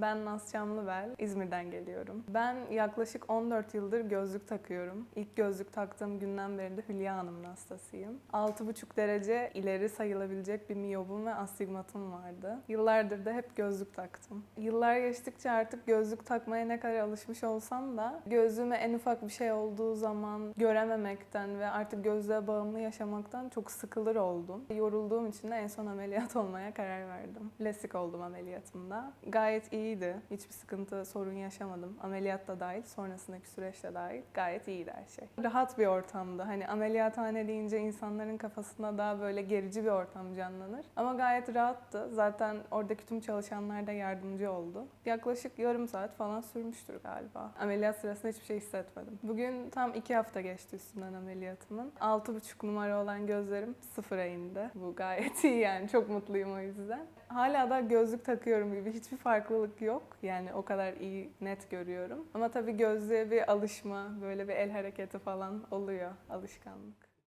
Ben Naz Çamlıbel, İzmir'den geliyorum. Ben yaklaşık 14 yıldır gözlük takıyorum. İlk gözlük taktığım günden beri de Hülya Hanım'ın hastasıyım. 6,5 derece ileri sayılabilecek bir miyobum ve astigmatım vardı. Yıllardır da hep gözlük taktım. Yıllar geçtikçe artık gözlük takmaya ne kadar alışmış olsam da gözlüğüme en ufak bir şey olduğu zaman görememekten ve artık gözlüğe bağımlı yaşamaktan çok sıkılır oldum. Yorulduğum için de en son ameliyat olmaya karar verdim. Lasik oldum ameliyatımda. Gayet iyiydi. Hiçbir sıkıntı, sorun yaşamadım. Ameliyat da dahil, sonrasındaki süreçte dahil. Gayet iyiydi her şey. Rahat bir ortamdı. Hani ameliyathane deyince insanların kafasında daha böyle gerici bir ortam canlanır. Ama gayet rahattı. Zaten oradaki tüm çalışanlar da yardımcı oldu. Yaklaşık yarım saat falan sürmüştür galiba. Ameliyat sırasında hiçbir şey hissetmedim. Bugün tam iki hafta geçti üstünden ameliyatımın. 6,5 numara olan gözlerim sıfıra indi. Bu gayet iyi yani. Çok mutluyum o yüzden. Hala da gözlük takıyorum gibi hiçbir yok. Yani o kadar iyi net görüyorum. Ama tabii gözlüğe bir alışma, böyle bir el hareketi falan oluyor. Alışkanlık.